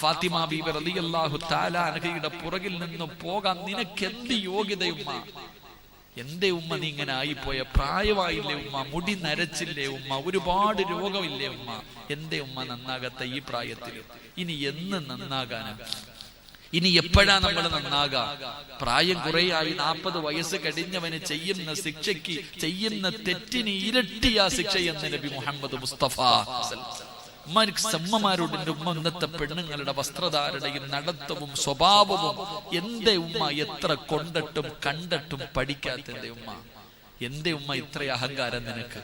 ഫാത്തിമ ബീബി റളിയല്ലാഹു തആല അൻഹയുടെ പുറകിൽ നിന്ന് പോകാൻ നിനക്ക് എന്ത് യോഗ്യതയുമ്മ? എന്റെ ഉമ്മ നീ ഇങ്ങനെ ആയിപ്പോയ? പ്രായമായില്ലേ ഉമ്മ? മുടി നരച്ചില്ലേ ഉമ്മ? ഒരുപാട് രോഗമില്ലേ ഉമ്മ? എന്റെ ഉമ്മ നന്നാകാത്ത ഈ പ്രായത്തിൽ? ഇനി എന്ന് നന്നാകാനാ? ഇനി എപ്പോഴാ നമ്മൾ നന്നാകാ? പ്രായം കുറേയായി നാൽപ്പത് വയസ്സ് കഴിഞ്ഞവന് ചെയ്യുന്ന ശിക്ഷയ്ക്ക് ചെയ്യുന്ന തെറ്റിന് ഇരട്ടിയാ ശിക്ഷ എന്ന് നബി മുഹമ്മദ് മുസ്തഫ എന്റെ ഉമ്മ ഇന്നത്തെ പെണ്ണുങ്ങളുടെ വസ്ത്രധാരണയും നടത്തവും സ്വഭാവവും എന്റെ ഉമ്മ? എത്ര കൊണ്ടിട്ടും കണ്ടിട്ടും പഠിക്കാത്ത എന്റെ ഉമ്മ. എന്റെ ഉമ്മ ഇത്ര അഹങ്കാരം നിനക്ക്?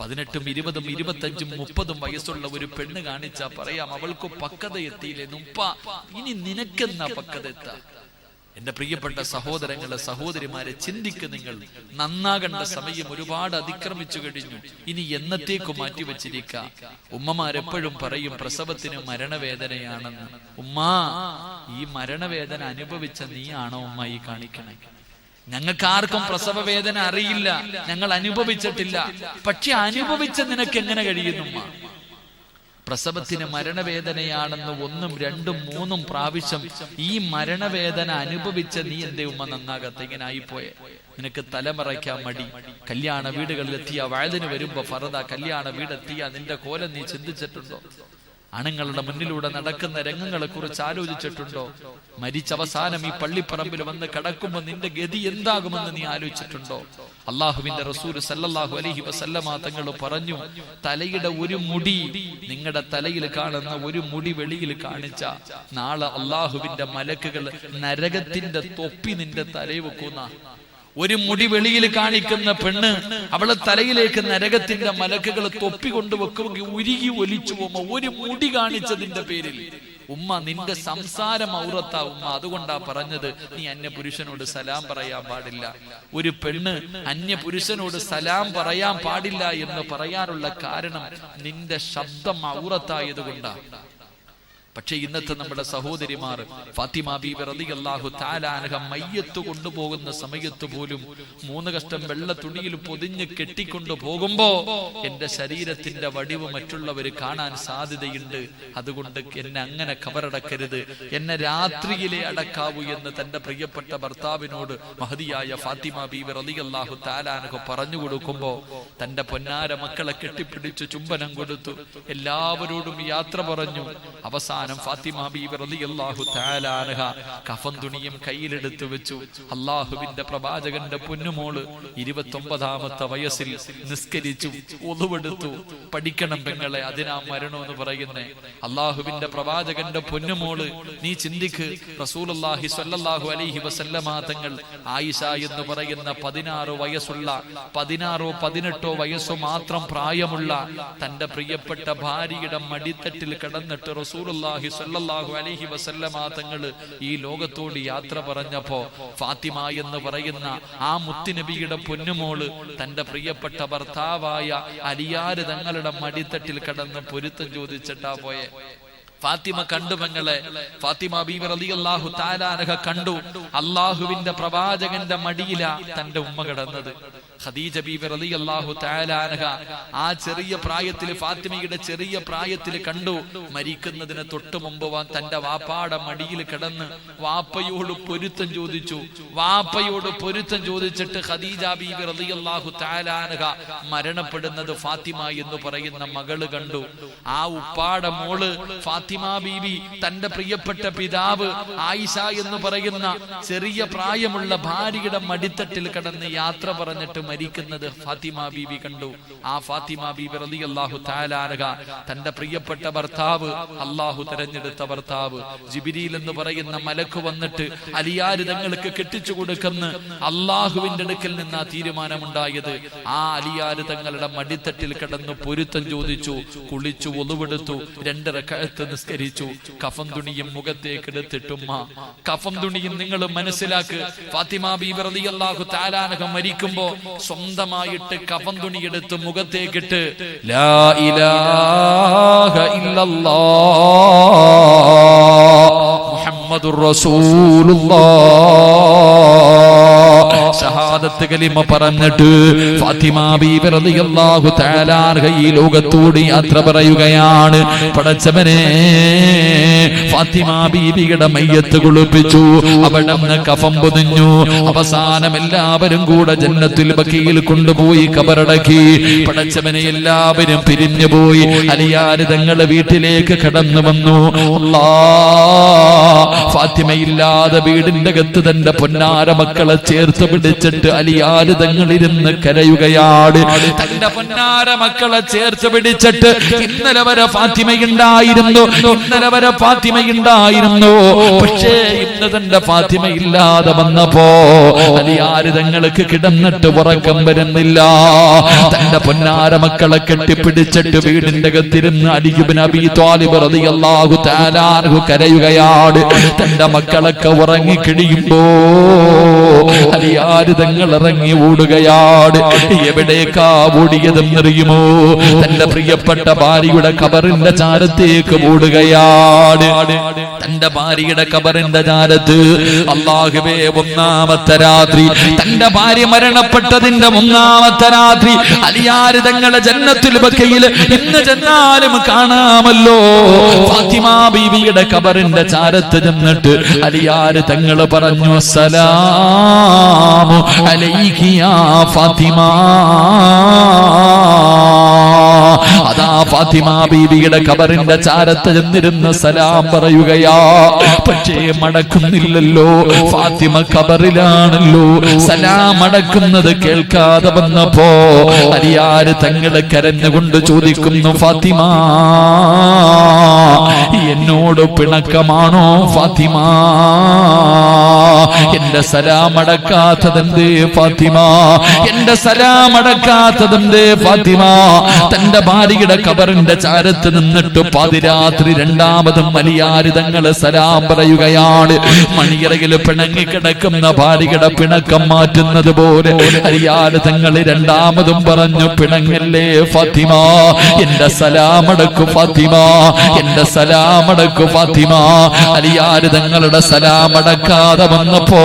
പതിനെട്ടും ഇരുപതും ഇരുപത്തഞ്ചും മുപ്പതും വയസ്സുള്ള ഒരു പെണ്ണ് കാണിച്ചാ പറയാം അവൾക്ക് പക്വത എത്തിയില്ലേ? ഉപ്പ ഇനി നിനക്കെന്നാ പക്വത എത്താ? എന്റെ പ്രിയപ്പെട്ട സഹോദരങ്ങളെ സഹോദരിമാരെ ചിന്തിക്ക് നിങ്ങൾ നന്നാകേണ്ട സമയം ഒരുപാട് അതിക്രമിച്ചു കഴിഞ്ഞു. ഇനി എന്നത്തേക്ക് മാറ്റിവെച്ചിരിക്ക ഉമ്മമാരെപ്പോഴും പറയും പ്രസവത്തിന് മരണവേദനയാണെന്ന്. ഉമ്മാ ഈ മരണവേദന അനുഭവിച്ച നീയാണോ ഉമ്മ ഈ കാണിക്കണേ? ഞങ്ങൾക്ക് ആർക്കും പ്രസവ വേദന അറിയില്ല. ഞങ്ങൾ അനുഭവിച്ചിട്ടില്ല. പക്ഷെ അനുഭവിച്ച നിനക്ക് എങ്ങനെ കഴിയുന്നു പ്രസവത്തിന് മരണവേദനയാണെന്ന് ഒന്നും രണ്ടും മൂന്നും പ്രാവശ്യം ഈ മരണവേദന അനുഭവിച്ച നീ എന്റെ ഉമ്മ നന്നാകത്ത് ഇങ്ങനെ ആയിപ്പോയെ. നിനക്ക് തലമറയ്ക്കാൻ മടി. കല്യാണ വീടുകളിൽ എത്തിയ വയലിന് വരുമ്പോ ഫറദ കല്യാണ വീടെത്തിയ നിന്റെ കോലം നീ ചിന്തിച്ചിട്ടുണ്ടോ? ആണുങ്ങളുടെ മുന്നിലൂടെ നടക്കുന്ന രംഗങ്ങളെ കുറിച്ച് ആലോചിച്ചിട്ടുണ്ടോ? മരിച്ചവസാനം ഈ പള്ളിപ്പറമ്പിൽ വന്ന് കിടക്കുമ്പോൾ നിന്റെ ഗതി എന്താകുമെന്ന് നീ ആലോചിച്ചിട്ടുണ്ടോ? അള്ളാഹുവിന്റെ റസൂൽ സല്ലല്ലാഹു അലഹി വസല്ലമാ തങ്ങൾ പറഞ്ഞു തലയുടെ ഒരു മുടി നിങ്ങളുടെ തലയിൽ കാണുന്ന ഒരു മുടി വെളിയിൽ കാണിച്ച നാളെ അള്ളാഹുവിന്റെ മലക്കുകൾ നരകത്തിന്റെ തൊപ്പി നിന്റെ തലയിൽ വെക്കുന്ന ഒരു മുടി വെളിയിൽ കാണിക്കുന്ന പെണ്ണ് അവളെ തലയിലേക്ക് നരകത്തിന്റെ മലക്കുകൾ തൊപ്പി കൊണ്ട് വെക്കുമെങ്കിൽ ഉരുകി ഒലിച്ചു പോകുമ്പോ ഒരു മുടി കാണിച്ചതിന്റെ പേരിൽ. ഉമ്മ നിന്റെ സംസാരം ഔറത്താ ഉമ്മ. അതുകൊണ്ടാ പറഞ്ഞത് നീ അന്യ പുരുഷനോട് സലാം പറയാൻ പാടില്ല. ഒരു പെണ്ണ് അന്യ പുരുഷനോട് സലാം പറയാൻ പാടില്ല എന്ന് പറയാനുള്ള കാരണം നിന്റെ ശബ്ദം ഔറത്തായത് കൊണ്ടാ പക്ഷെ ഇന്നത്തെ നമ്മുടെ സഹോദരിമാർ ഫാത്തിമ ബീബി റളിയല്ലാഹു താലാനഹ മയ്യത്ത് കൊണ്ടുപോകുന്ന സമയത്ത് പോലും മൂന്ന് കഷ്ടം വെള്ള തുണിയിൽ പൊതിഞ്ഞ് കെട്ടിക്കൊണ്ടു പോകുമ്പോ എന്റെ ശരീരത്തിന്റെ വടിവ് മറ്റുള്ളവർ കാണാൻ സാധ്യതയുണ്ട്. അതുകൊണ്ട് എന്നെ അങ്ങനെ കവറടക്കരുത്. എന്നെ രാത്രിയിലെ അടക്കാവൂ എന്ന് തന്റെ പ്രിയപ്പെട്ട ഭർത്താവിനോട് മഹതിയായ ഫാത്തിമ ബീബി റളിയല്ലാഹു താലാനഹ പറഞ്ഞു കൊടുക്കുമ്പോ തന്റെ പൊന്നാര മക്കളെ കെട്ടിപ്പിടിച്ച് ചുംബനം കൊടുത്തു. എല്ലാവരോടും യാത്ര പറഞ്ഞു. അവസാനം ഫാത്തിമ ബീബി റളിയല്ലാഹു തആല അൻഹ കഫൻ തുണിയും കയ്യിലെടുത്തു വെച്ചു. അള്ളാഹുവിന്റെ പ്രവാചകന്റെ പൊന്നുമോൾ ഇരുപത്തൊമ്പതാമത്തെ വയസ്സിൽ നിസ്കരിച്ചു ഒതുവെടുത്തു പഠിക്കണം പെങ്ങളെ അതിനാ മരണം എന്ന് പറയുന്നേ. അള്ളാഹുവിന്റെ പ്രവാചകന്റെ പൊന്നുമോൾ നീ ചിന്തിക്ക് റസൂലുള്ളാഹി സ്വല്ലല്ലാഹു അലൈഹി വസല്ലമ തങ്ങൾ ആയിഷ എന്ന് പറയുന്ന പതിനാറ് വയസ്സുള്ള പതിനാറോ പതിനെട്ടോ വയസ്സോ മാത്രം പ്രായമുള്ള തന്റെ പ്രിയപ്പെട്ട ഭാര്യയുടെ മടിത്തട്ടിൽ കിടന്നിട്ട് റസൂലുള്ളാഹി സ്വല്ലല്ലാഹു അലൈഹി വസല്ലമ തങ്ങൾ ഈ ലോകത്തോട് യാത്ര പറഞ്ഞപ്പോ ഫാത്തിമ എന്ന് പറയുന്ന ആ മുത്തുനബിയുടെ പൊന്നുമോൾ തന്റെ പ്രിയപ്പെട്ട ഭർത്താവായ അലിയാര് തങ്ങളുടെ മടിത്തട്ടിൽ കടന്ന് പൊരുത്തം ചോദിച്ചിട്ടാ പോയെ. ഫാത്തിമ കണ്ടു പെങ്ങളെ ഫാത്തിമ ബീബർ അലി അള്ളാഹു താലാനഹ കണ്ടു. അള്ളാഹുവിന്റെ പ്രവാചകന്റെ മടിയില തന്റെ ഉമ്മ കിടന്നത്. ഖദീജ റളിയല്ലാഹു ആ ചെറിയ പ്രായത്തിൽ ഫാത്തിമയുടെ ചെറിയ പ്രായത്തിൽ കണ്ടു. മരിക്കുന്നതിന് തൊട്ടു മുമ്പ് തന്റെ വാപ്പാടെ മടിയിൽ കിടന്ന് വാപ്പയോട് പൊരുത്തം ചോദിച്ചു. വാപ്പയോട് പൊരുത്തം ചോദിച്ചിട്ട് ഖദീജ ബീബി റളിയല്ലാഹു തആലാനഹ മരണപ്പെടുന്നത് ഫാത്തിമ എന്ന് പറയുന്ന മകൾ കണ്ടു. ആ ഉപ്പാടെ മോൾ ഫാത്തിമ ബീബി തന്റെ പ്രിയപ്പെട്ട പിതാവ് ആയിഷ എന്ന് പറയുന്ന ചെറിയ പ്രായമുള്ള ഭാര്യയുടെ മടിത്തട്ടിൽ കിടന്ന് യാത്ര പറഞ്ഞിട്ട് മരിക്കുന്നത് ഫാത്തിമ ബീബി കണ്ടു. ആ ഫാത്തിമ ബീബി റലി അള്ളാഹു താലാരക തന്റെ പ്രിയപ്പെട്ട ഭർത്താവ് അള്ളാഹു തെരഞ്ഞെടുത്ത ഭർത്താവ് ജിബ്രീൽ എന്ന് പറയുന്ന മലക്ക് വന്നിട്ട് അലിയാര് തങ്ങൾക്ക് കെട്ടിച്ചു കൊടുക്കുന്ന. അള്ളാഹുവിന്റെ അടുക്കൽ നിന്ന് ആ തീരുമാനമുണ്ടായത്. ആ അലിയാര് തങ്ങളുടെ മടിത്തട്ടിൽ കിടന്ന് പൊരുത്തം ചോദിച്ചു കുളിച്ചു ഒളിവെടുത്തു രണ്ടര കഴുത്ത് നിസ്കരിച്ചു. കഫം തുണിയും മുഖത്തേക്ക് എടുത്തിട്ടുമ്മ കഫം തുണിയും നിങ്ങൾ മനസ്സിലാക്ക്. ഫാത്തിമ ബീബി റളിയല്ലാഹു തആലാനഹ മരിക്കുമ്പോ സ്വന്തമായിട്ട് കഫം തുണിയെടുത്ത് മുഖത്തേക്കിട്ട് ലാ ഇലാഹ ഇല്ലല്ലാ മുഹമ്മദുർ റസൂലുള്ളാഹ് ഷഹാദത്ത് കലിമ പറഞ്ഞിട്ട് ഫാത്തിമ ബീബി റളിയല്ലാഹു തആല ഈ ലോകത്തോട് യാത്ര പറയുകയാണ്. പടച്ചവനെ ഫാത്തിമ ബീബിയുടെ മയ്യത്ത് കുളിപ്പിച്ചു. അവിടെ കഫം പൊതിഞ്ഞു. അവസാനം എല്ലാവരും കൂടെ ജന്നത്തിൽ ബക്കിയിൽ കൊണ്ടുപോയി കബറടക്കി. പടച്ചവനെ എല്ലാവരും പിരിഞ്ഞു പോയി. അലിയാര് തങ്ങളെ വീട്ടിലേക്ക് കടന്നു വന്നു. ഫാത്തിമയില്ലാതെ വീടിന്റെ അകത്ത് തന്റെ പൊന്നാര മക്കളെ ചേർത്ത് പിടിച്ചിട്ട് അലി തങ്ങളിരുന്ന് കരയുകയാണ്. തന്റെ പൊന്നാര മക്കളെ ചേർച്ച പിടിച്ചിട്ട് ഇന്നലെ വരെ ഫാത്തിമയുണ്ടായിരുന്നു. ഇന്നലെ വരെ ഫാത്തിമയുണ്ടായിരുന്നു. പക്ഷേ ഇന്ന് തന്റെ ഫാത്തിമ ഇല്ലാതെ വന്നപ്പോ അലി തങ്ങൾക്ക് കിടന്നിട്ട് ഉറക്കം വരുന്നില്ല. തന്റെ പൊന്നാര മക്കളെ കെട്ടിപ്പിടിച്ചിട്ട് വീടിന്റെ അകത്തിരുന്ന് അലിയുബിൻ അബി ത്വാലിബ് റളിയല്ലാഹു തആല അൻഹു കരയുകയാണ്. തന്റെ മക്കളൊക്കെ ഉറങ്ങി കിടിയുമ്പോ അലിയാര് ഇറങ്ങി ഓടുകയാണ് എവിടേക്കാ ഓടിയതെന്നറിയുമോ തന്റെ പ്രിയപ്പെട്ട ഭാര്യയുടെ കബറിന്റെ ചാരത്തേക്ക് ഓടുകയാണ് തന്റെ ഭാര്യയുടെ കബറിന്റെ ചാരത്ത് അള്ളാഹുവേ ഒന്നാമത്തെ രാത്രി. തന്റെ ഭാര്യ മരണപ്പെട്ടതിന്റെ ഒന്നാമത്തെ രാത്രി. അലിയാരുതങ്ങളെ ജന്നത്തിൽ ബക്കയിൽ ഇന്ന് ചെന്നാലും കാണാമല്ലോ. ഫാത്തിമ ബീവിയുടെ കബറിന്റെ ചാരത്ത് ചെന്നിട്ട് അലിയാര് തങ്ങൾ പറഞ്ഞു സലാമു അലൈഹി യാ ഫാത്തിമ. അതാ ഫാത്തിമ ബീബിയുടെ കബറിന്റെ ചാരത്ത് ചെന്നിരുന്ന സലാം പറയുകയാ പക്ഷേ മടക്കുന്നില്ലല്ലോ ഫാത്തിമ കബറിലാണല്ലോ. സലാം അടക്കുന്നത് കേൾക്കാതെ വന്നപ്പോ അരിയാര് തങ്ങളെ കരഞ്ഞുകൊണ്ട് ചോദിക്കുന്നു ഫാത്തിമ എന്നോട് പിണക്കമാണോ ഫാത്തിമ? എന്റെ സലാം അടക്കാത്തതെന്തേ ഫാത്തിമ? എന്റെ സലാം അടക്കാത്തതെന്തേ ഫാത്തിമ? തന്റെ ഭാര്യയുടെ കബറിന്റെ ചാരത്ത് നിന്നിട്ട് പാതിരാത്രി രണ്ടാമതും വലിയാര് തങ്ങൾ സലാം പറയുകയാണ്. മണിയറയിൽ പിണങ്ങിക്കിടക്കുന്ന ഭാര്യയുടെ പിണക്കം മാറ്റുന്നത് പോലെ അരിയാര് തങ്ങൾ രണ്ടാമതും പറഞ്ഞു പിണങ്ങല്ലേ ഫാത്തിമ? എന്റെ സലാമടക്കു ഫാത്തിമ. എന്റെ സലാമടക്കു ഫാത്തിമ. അലിയാര് തങ്ങളുടെ സലാമടക്കാതെ വന്നപ്പോ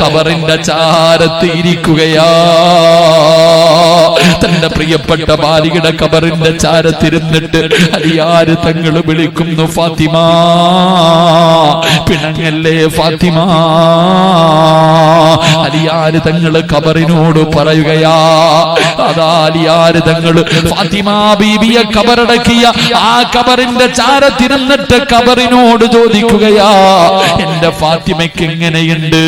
കബറിന്റെ ചാരത്ത് ഇരിക്കുകയാ. തന്റെ പ്രിയപ്പെട്ട ബാലിയുടെ കബറിന്റെ ചാരത്തിരുന്നിട്ട് അലിയാര് തങ്ങൾ വിളിക്കുന്നു? ഫാത്തിമ. പിണങ്ങല്ലേ ഫാത്തിമ? അലിയാര് തങ്ങൾ കബറിനോട് പറയുകയാ? അതാ അലിയാര് തങ്ങൾ ഫാത്തിമ ബീബിയെ കബറടക്കിയ ആ കബറിന്റെ ചാരത്തിരുന്നിട്ട് കബറിനോട് ചോദിക്കുകയാ. എന്റെ ഫാത്തിമയ്ക്ക് എങ്ങനെയുണ്ട്?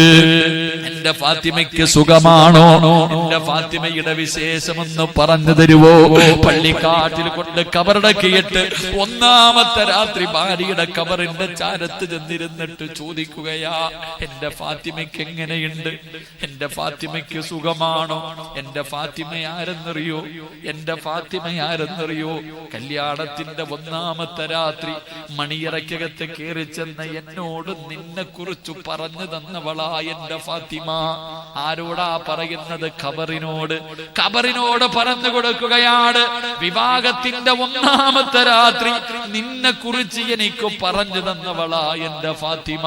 എന്റെ ഫാത്തിമയ്ക്ക് സുഖമാണോ? എന്റെ ഫാത്തിമയുടെ വിശേഷമൊന്ന് പറഞ്ഞു തരുവോ? പള്ളിക്കാട്ടിൽ കൊണ്ട് കബറടക്കിയിട്ട് ഒന്നാമത്തെ രാത്രി ഭാര്യയുടെ കബറിന്റെ ചാരത്ത് ചെന്നിരുന്നിട്ട് ചോദിക്കുകയാ എന്റെ ഫാത്തിമയ്ക്ക് എങ്ങനെയുണ്ട്? എന്റെ ഫാത്തിമയ്ക്ക് സുഖമാണോ? എന്റെ ഫാത്തിമ ആരെന്നറിയോ? എന്റെ ഫാത്തിമ ആരെന്നറിയോ? കല്യാണത്തിന്റെ ഒന്നാമത്തെ രാത്രി മണിയറയ്ക്കകത്ത് കയറി ചെന്ന എന്നോട് നിന്നെ കുറിച്ച് പറഞ്ഞു തന്നവളാ എന്റെ ഫാത്തിമ. ആരോടാ പറയുന്നത്? ഖബറിനോട്. ഖബറിനോട് പറഞ്ഞു കൊടുക്കുകയാണ്. വിവാഹത്തിന്റെ ഒന്നാമത്തെ രാത്രി നിന്നെ കുറിച്ച് എനിക്ക് പറഞ്ഞു തന്നവളാ എന്റെ ഫാത്തിമ.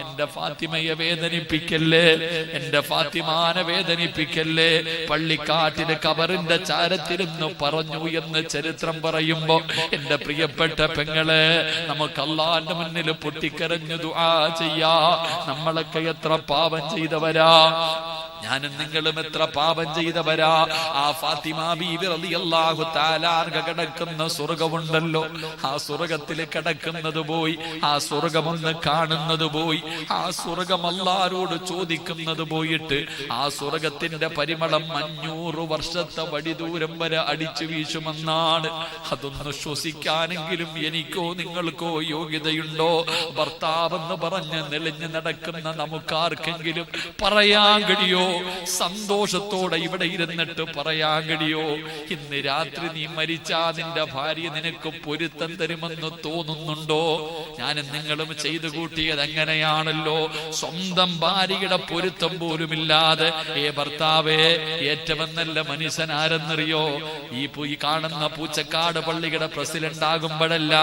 എന്റെ ഫാത്തിമയെ വേദനിപ്പിക്കല്ലേ? എന്റെ ഫാത്തിമാനെ വേദനിപ്പിക്കല്ലേ? പള്ളിക്കാട്ടിന് കബറിന്റെ ചാരത്തിരുന്ന് പറഞ്ഞു എന്ന് ചരിത്രം പറയുമ്പോ എന്റെ പ്രിയപ്പെട്ട പെങ്ങളെ നമുക്ക് അള്ളാന്റെ മുന്നിൽ പൊട്ടിക്കരഞ്ഞു ദുആ ചെയ്യാ. നമ്മളൊക്കെ എത്ര പാപം ചെയ്തവരാ. ഞാനും നിങ്ങളും എത്ര പാപം ചെയ്തവരാ? ആ ഫാത്തിമ ബീവി റളിയല്ലാഹു തആല അർഹ കിടക്കുന്ന സ്വർഗമുണ്ടല്ലോ ആ സ്വർഗത്തിൽ കിടക്കുന്നത് പോയി ആ സ്വർഗമൊന്ന് കാണുന്നത് പോയി ആ സ്വർഗം അല്ലാരോട് ചോദിക്കുന്നത് പോയിട്ട് ആ സ്വർഗത്തിന്റെ പരിമളം അഞ്ഞൂറ് വർഷത്തെ വടിദൂരം വരെ അടിച്ചു വീശുമെന്നാണ്. അതൊന്ന് ശ്വസിക്കാനെങ്കിലും എനിക്കോ നിങ്ങൾക്കോ യോഗ്യതയുണ്ടോ? ഭർത്താവെന്ന് പറഞ്ഞ് നെളിഞ്ഞു നടക്കുന്ന നമുക്കാർക്കെങ്കിലും പറയാൻ കഴിയോ? സന്തോഷത്തോടെ ഇവിടെ ഇരുന്നിട്ട് പറയാൻ കഴിയോ ഇന്ന് രാത്രി നീ മരിച്ചാ നിന്റെ ഭാര്യ നിനക്ക് പൊരുത്തം തരുമെന്ന് തോന്നുന്നുണ്ടോ? ഞാൻ നിങ്ങളും ചെയ്തു കൂട്ടിയത് എങ്ങനെയാണല്ലോ? സ്വന്തം ഭാര്യയുടെ പൊരുത്തം പോലുമില്ലാതെ. ഏ ഭർത്താവേ ഏറ്റവും നല്ല മനുഷ്യൻ ആരെന്നറിയോ ഈ പു- ഈ കാണുന്ന പൂച്ചക്കാട് പള്ളിയുടെ പ്രസിഡന്റ് ആകുമ്പോഴല്ല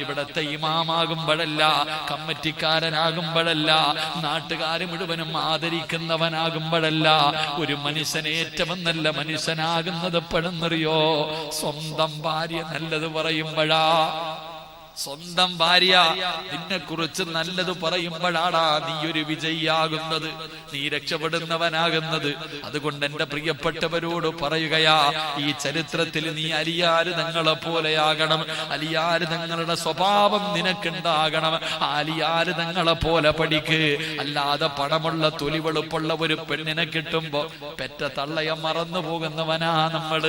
ഇവിടത്തെ ഇമാമാകുമ്പോഴല്ല കമ്മിറ്റിക്കാരനാകുമ്പോഴല്ല നാട്ടുകാർ മുഴുവനും ആദരിക്കുന്നവനാകുമ്പോഴല്ല ഒരു മനുഷ്യനെ ഏറ്റവും നല്ല മനുഷ്യനാകുന്നത് എപ്പോഴെന്നറിയോ സ്വന്തം ഭാര്യ നല്ലത് പറയുമ്പോഴാ സ്വന്തം ഭാര്യ നിന്നെ കുറിച്ച് നല്ലത് പറയുമ്പോഴാടാ നീ ഒരു വിജയിയാകുന്നത്. നീ രക്ഷപ്പെടുന്നവനാകുന്നത്. അതുകൊണ്ട് എന്റെ പ്രിയപ്പെട്ടവരോട് പറയുകയാ ഈ ചരിത്രത്തിൽ നീ അലിയാര് തങ്ങളെ പോലെയാകണം. അലിയാര് തങ്ങളുടെ സ്വഭാവം നിനക്കുണ്ടാകണം. ആ അലിയാര് തങ്ങളെ പോലെ പഠിക്ക്. അല്ലാതെ പണമുള്ള തൊലി വെളുപ്പുള്ള ഒരു പെണ്ണിനെ കിട്ടുമ്പോ പെറ്റ തള്ളയെ മറന്നു പോകുന്നവനാ നമ്മൾ.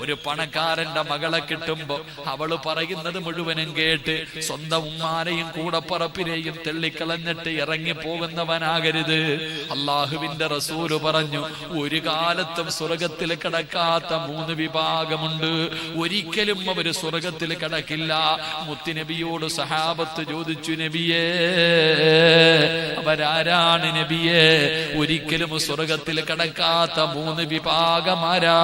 ഒരു പണക്കാരന്റെ മകളെ കിട്ടുമ്പോ അവൾ പറയുന്നത് മുഴുവനും കേട്ട് സ്വന്തം ഉമ്മാനെയും കൂടപ്പറപ്പിനെയും തെള്ളിക്കളഞ്ഞിട്ട് ഇറങ്ങി പോകുന്നവനാകരുത്. അള്ളാഹുവിന്റെ റസൂൽ പറഞ്ഞു ഒരു കാലത്തും സ്വർഗത്തിൽ കിടക്കാത്ത മൂന്ന് വിഭാഗമുണ്ട്. ഒരിക്കലും അവർ സ്വർഗത്തിൽ കിടക്കില്ല. മുത്തുനബിയോട് സഹാബത്ത് ചോദിച്ചു നബിയേ അവരാരാണ് നബിയേ? ഒരിക്കലും സ്വർഗത്തിൽ കിടക്കാത്ത മൂന്ന് വിഭാഗമാരാ?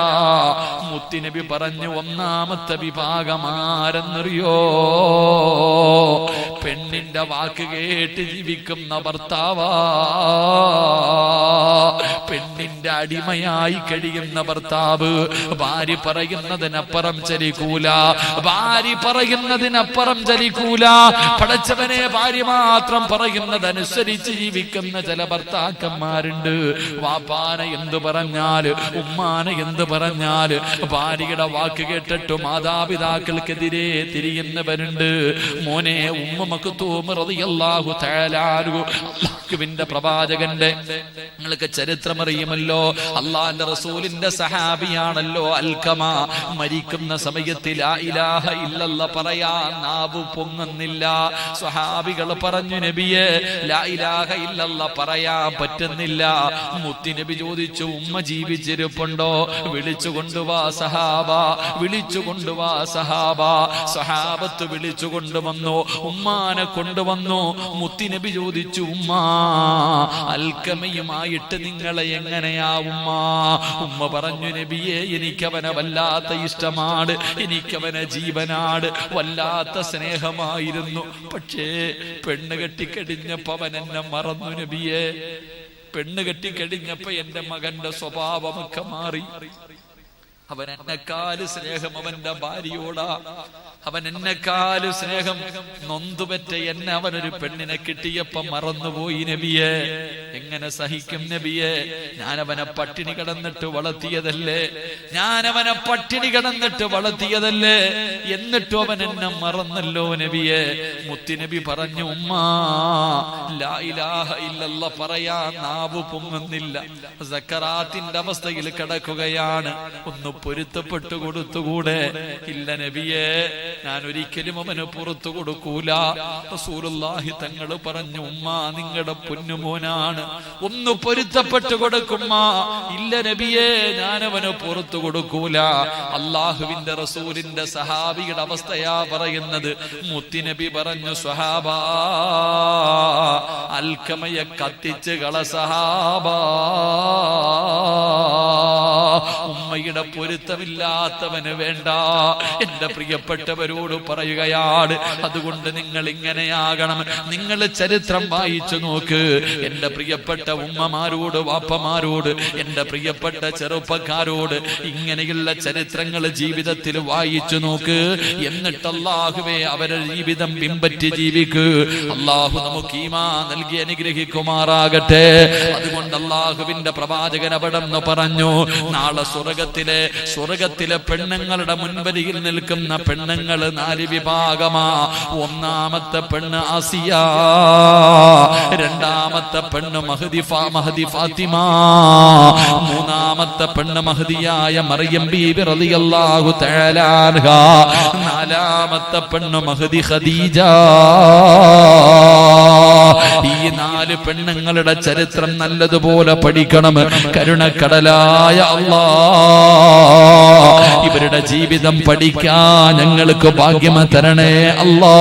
മുത്തിനബി പറഞ്ഞു ഒന്നാമത്തെ വിഭാഗമാരെന്നറിയോ പെണ്ണിന്റെ വാക്ക് കേട്ട് ജീവിക്കുന്ന ഭർത്താവാ. പെണ്ണിന്റെ അടിമയായി കഴിയുന്ന ഭർത്താവ് ഭാര്യ പറയുന്നതിനപ്പുറം ചലിക്കൂല. ഭാര്യ പറയുന്നതിനപ്പുറം ചലിക്കൂല. പടച്ചവനെ ഭാര്യ മാത്രം പറയുന്നതനുസരിച്ച് ജീവിക്കുന്ന ചില ഭർത്താക്കന്മാരുണ്ട്. വാപ്പാന എന്ത് പറഞ്ഞാൽ ഉമ്മാന എന്ത് പറഞ്ഞാൽ ഭാര്യയുടെ വാക്ക് കേട്ടിട്ട് മാതാപിതാക്കൾക്കെതിരെ തിരിയുന്നവരുണ്ട്. മോനെ ഉമ്മക്ക് മക്കുത്തൂമറിയാഹു അള്ളാഹുവിന്റെ പ്രവാചകന്റെ നിങ്ങൾക്ക് ചരിത്രം അറിയുമല്ലോ. അള്ളാന്റെ റസൂലിന്റെ സഹാബിയാണല്ലോ അൽക്കമ മരിക്കുന്ന സമയത്തിൽ ഇലാഹ പറയാ നാവ് പൊങ്ങുന്നില്ല. സ്വഹാബികൾ പറഞ്ഞു നബിയെ ലാ ഇലാഹ ഇല്ലല്ല പറയാ പറ്റുന്നില്ല. മുത്തി നബി ചോദിച്ചു ഉമ്മ ജീവിച്ചിരിപ്പുണ്ടോ? വിളിച്ചു കൊണ്ടുവാ സഹാബ. വിളിച്ചു കൊണ്ടുവാ സഹാബ. സഹാബത്ത് വിളിച്ചു കൊണ്ടുവന്നു. ഉമ്മാനെ കൊണ്ടുവന്നു. മുത്തി നബി ചോദിച്ചു ഉമ്മ അൽക്കമയുമായിട്ട് നിങ്ങളെ എങ്ങനെയാ ഉമ്മ പറഞ്ഞു നബിയെ എനിക്കവനെ വല്ലാത്ത ഇഷ്ടമാണ്. എനിക്കവനെ ജീവനാണ്. വല്ലാത്ത സ്നേഹമായിരുന്നു. പക്ഷേ പെണ്ണ് കെട്ടിക്കടിഞ്ഞപ്പവൻ എന്നെ മറന്നു നബിയെ. പെണ്ണ് കെട്ടിക്കഴിഞ്ഞപ്പോ എന്റെ മകന്റെ സ്വഭാവമൊക്കെ മാറി. അവൻ എന്നെക്കാൽ സ്നേഹം അവന്റെ ഭാര്യയോടാ. അവൻ എന്നെക്കാൽ സ്നേഹം നൊന്തുപറ്റ എന്നെ അവനൊരു പെണ്ണിനെ കിട്ടിയപ്പം മറന്നുപോയി നബിയെ. എങ്ങനെ സഹിക്കും നബിയെ? ഞാൻ അവനെ പട്ടിണി കിടന്നിട്ട് വളർത്തിയതല്ലേ? ഞാൻ അവനെ പട്ടിണി കിടന്നിട്ട് വളർത്തിയതല്ലേ? എന്നിട്ടും അവൻ എന്നെ മറന്നല്ലോ നബിയെ. മുത്തിനബി പറഞ്ഞു ഉമ്മാ ഇല്ലല്ല പറയാ നാവ് പൊങ്ങുന്നില്ല. സക്കറാത്തിന്റെ അവസ്ഥയിൽ കിടക്കുകയാണ്. ഒന്ന് പൊരുത്തപ്പെട്ടു കൊടുത്തുകൂടെ? ഇല്ല നബിയെ ഞാൻ ഒരിക്കലും അവന് പുറത്തു കൊടുക്കൂല. റസൂലുള്ളാഹി തങ്ങൾ പറഞ്ഞു ഉമ്മ നിങ്ങളുടെ പൊന്നുമോനാണ്. ഒന്ന് പൊരുത്തപ്പെട്ടു കൊടുക്കുമ്മ ഇല്ല നബിയെ ഞാൻ അവന് പുറത്തു കൊടുക്കൂല. അള്ളാഹുവിന്റെ റസൂലിന്റെ സഹാബിയുടെ അവസ്ഥയാ പറയുന്നത്. മുത്തിനബി പറഞ്ഞു സഹാബ അൽക്കമയെ കത്തിച്ച് കള സഹാബ ഉമ്മയുടെ പൊരുത്തമില്ലാത്തവന് വേണ്ട. എന്റെ പ്രിയപ്പെട്ടവരോട് പറയുകയാണ് അതുകൊണ്ട് നിങ്ങൾ ഇങ്ങനെയാകണം നിങ്ങൾ ചരിത്രം വായിച്ചു നോക്ക്. എന്റെ പ്രിയപ്പെട്ട ഉമ്മമാരോട് വാപ്പമാരോട് എന്റെ പ്രിയപ്പെട്ട ചെറുപ്പക്കാരോട് ഇങ്ങനെയുള്ള ചരിത്രങ്ങൾ ജീവിതത്തിൽ വായിച്ചു നോക്ക്. എന്നിട്ട് അള്ളാഹുവേ അവരെ ജീവിതം പിമ്പറ്റി ജീവിക്ക്. അള്ളാഹു നമുക്ക് ഈമാ നൽകി അനുഗ്രഹിക്കുമാറാകട്ടെ. അതുകൊണ്ട് അള്ളാഹുവിന്റെ പ്രവാചകൻ അവിടെ പറഞ്ഞു നാളെ സ്വർഗത്തിലെ സ്വർഗത്തിലെ പെണ്ണുങ്ങളുടെ മുൻപരിയിൽ നിൽക്കുന്ന പെണ്ണുങ്ങൾ നാല് വിഭാഗമാ. ഒന്നാമത്തെ പെണ്ണ് ആസിയ രണ്ടാമത്തെ പെണ്ണ് മഹദി മഹദി ഫാത്തിമ. മൂന്നാമത്തെ പെണ്ണ് മഹദിയായ മറിയം ബീബി റളിയല്ലാഹു നാലാമത്തെ പെണ്ണ് മഹദി ഖദീജ. ഈ നാല് പെണ്ണുങ്ങളുടെ ചരിത്രം നല്ലതുപോലെ പഠിക്കണം. കരുണക്കടലായ ഇവരുടെ ജീവിതം പഠിക്കാൻ ഞങ്ങൾക്ക് ഭാഗ്യമ തരണേ അല്ലാ